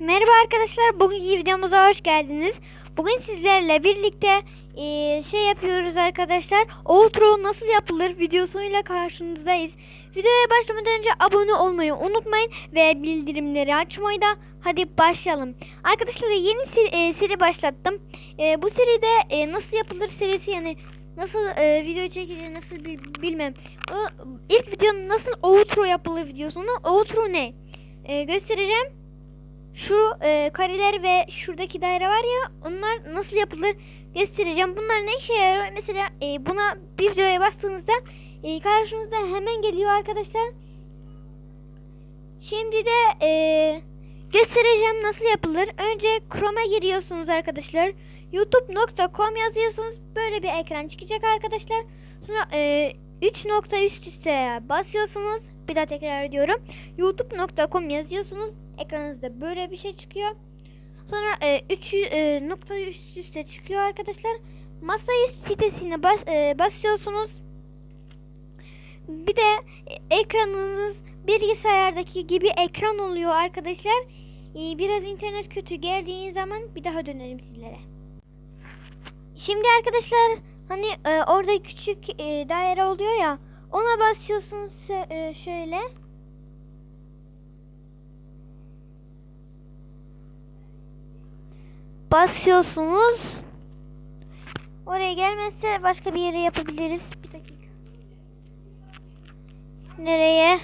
Merhaba arkadaşlar, bugünkü videomuza hoş geldiniz. Bugün sizlerle birlikte eee, şey yapıyoruz arkadaşlar. Outro nasıl yapılır videosuyla karşınızdayız. Videoya başlamadan önce abone olmayı unutmayın ve bildirimleri açmayı da hadi başlayalım. Arkadaşlar yeni seri, eee, seri başlattım. Eee, bu seride eee, nasıl yapılır serisi yani nasıl eee, video çekilir nasıl bil- bilmem. O, ilk videonun nasıl outro yapılır videosunu outro ne? Eee, göstereceğim şu e, kareler ve şuradaki daire var ya onlar nasıl yapılır göstereceğim. Bunlar ne işe yarıyor? Mesela e, buna bir videoya bastığınızda e, karşınıza hemen geliyor arkadaşlar. Şimdi de e, göstereceğim nasıl yapılır. Önce Chrome'a giriyorsunuz arkadaşlar. youtube.com yazıyorsunuz. Böyle bir ekran çıkacak arkadaşlar. Sonra e, 3 nokta üst üste basıyorsunuz. Bir daha tekrar ediyorum. youtube.com yazıyorsunuz. Ekranınızda böyle bir şey çıkıyor. Sonra 3 e, nokta üst üste çıkıyor arkadaşlar. Masaüstü sitesine bas, e, basıyorsunuz. Bir de e, ekranınız bilgisayardaki gibi ekran oluyor arkadaşlar. E, biraz internet kötü geldiği zaman bir daha dönerim sizlere. Şimdi arkadaşlar hani e, orada küçük e, daire oluyor ya ona basıyorsunuz e, şöyle. Basıyorsunuz. Oraya gelmezse başka bir yere yapabiliriz. Bir dakika. Nereye?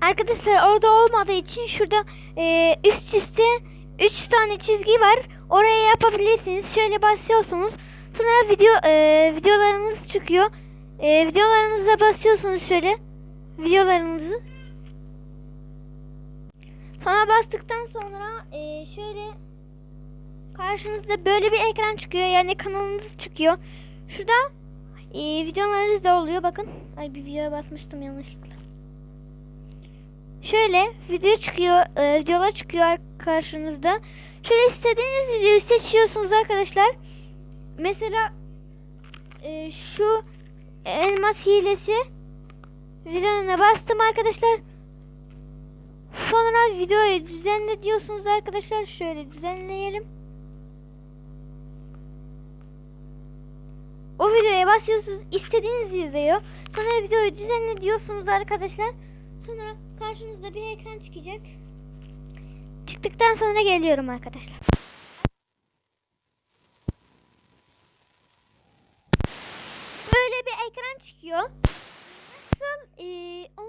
Arkadaşlar orada olmadığı için şurada e, üst üste 3 tane çizgi var. Oraya yapabilirsiniz. Şöyle basıyorsunuz. Sonra video e, videolarınız çıkıyor. E, videolarınıza basıyorsunuz şöyle. Videolarınızı. Sonra bastıktan sonra e, şöyle karşınızda böyle bir ekran çıkıyor. Yani kanalınız çıkıyor. Şurada e, videolarınız da oluyor. Bakın. Ay bir videoya basmıştım yanlışlıkla. Şöyle video çıkıyor. E, videolar çıkıyor karşınızda. Şöyle istediğiniz videoyu seçiyorsunuz arkadaşlar. Mesela e, şu elmas hilesi videona bastım arkadaşlar. Sonra videoyu düzenle diyorsunuz arkadaşlar. Şöyle düzenleyelim. O videoya basıyorsunuz. istediğiniz videoyu. Sonra videoyu düzenle diyorsunuz arkadaşlar. Sonra karşınızda bir ekran çıkacak. Çıktıktan sonra geliyorum arkadaşlar. Böyle bir ekran çıkıyor. Nasıl eee onu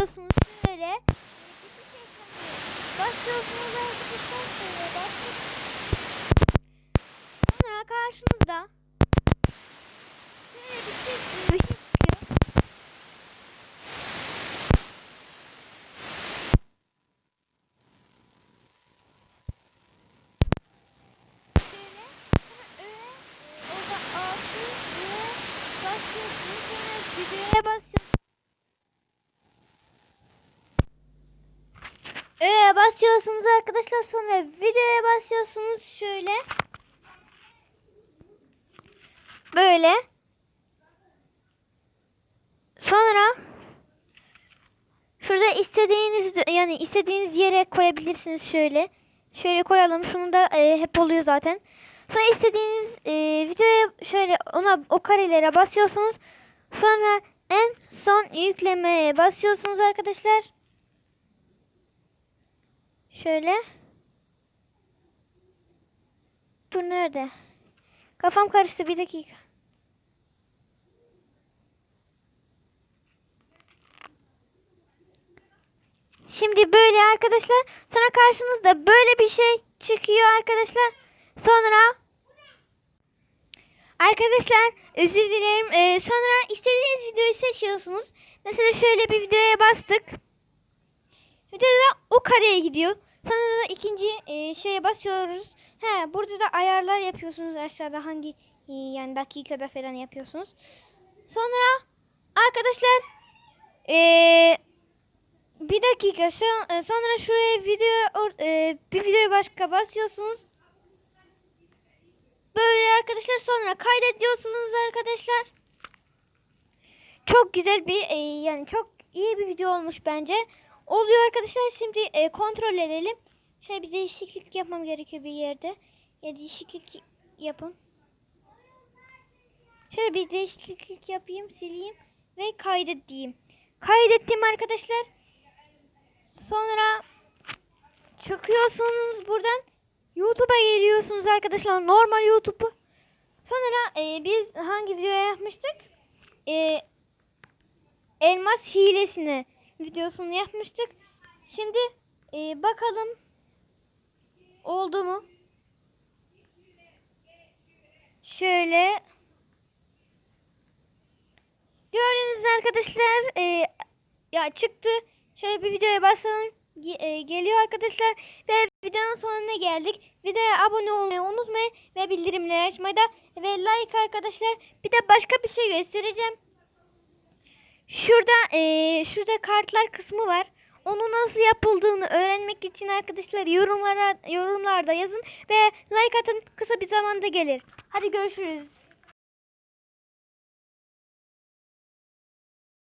yapıyorsunuz? Arkadaşlar şöyle basıyorsunuz. Sonra karşınızda şöyle bir şey, bir şey çıkıyor. Şöyle sonra öğe orada altı öğe basıyorsunuz sonra videoya basıyorsunuz. Öğe basıyorsunuz arkadaşlar sonra videoya basıyorsunuz şöyle. Böyle. Sonra şurada istediğiniz yani istediğiniz yere koyabilirsiniz şöyle. Şöyle koyalım. Şunu da e, hep oluyor zaten. Sonra istediğiniz e, videoya şöyle ona o karelere basıyorsunuz. Sonra en son yüklemeye basıyorsunuz arkadaşlar. Şöyle. Dur nerede? Kafam karıştı bir dakika. Şimdi böyle arkadaşlar. Sonra karşınızda böyle bir şey çıkıyor arkadaşlar. Sonra Arkadaşlar özür dilerim. Ee, sonra istediğiniz videoyu seçiyorsunuz. Mesela şöyle bir videoya bastık. Videoda o kareye gidiyor. Sonra da ikinci e, şeye basıyoruz. He, burada da ayarlar yapıyorsunuz aşağıda hangi e, yani dakikada falan yapıyorsunuz. Sonra arkadaşlar e, bir dakika e, sonra şuraya video e, bir videoya başka basıyorsunuz. Böyle arkadaşlar sonra kaydediyorsunuz arkadaşlar. Çok güzel bir e, yani çok iyi bir video olmuş bence. Oluyor arkadaşlar şimdi e, kontrol edelim. Şöyle bir değişiklik yapmam gerekiyor bir yerde. Ya değişiklik yapın. Şöyle bir değişiklik yapayım, sileyim ve kaydet diyeyim. Kaydettim arkadaşlar. Sonra çıkıyorsunuz buradan. YouTube'a geliyorsunuz arkadaşlar. Normal YouTube'u. Sonra e, biz hangi videoya yapmıştık? E, elmas hilesini videosunu yapmıştık. Şimdi e, bakalım oldu mu? Şöyle gördüğünüz arkadaşlar e, ya çıktı. Şöyle bir videoya basalım. E, geliyor arkadaşlar ve videonun sonuna geldik. Videoya abone olmayı unutmayın ve bildirimleri açmayı da ve like arkadaşlar. Bir de başka bir şey göstereceğim. Şurada eee, şurada kartlar kısmı var. Onu nasıl yapıldığını öğrenmek için arkadaşlar yorumlara yorumlarda yazın ve like atın kısa bir zamanda gelir. Hadi görüşürüz.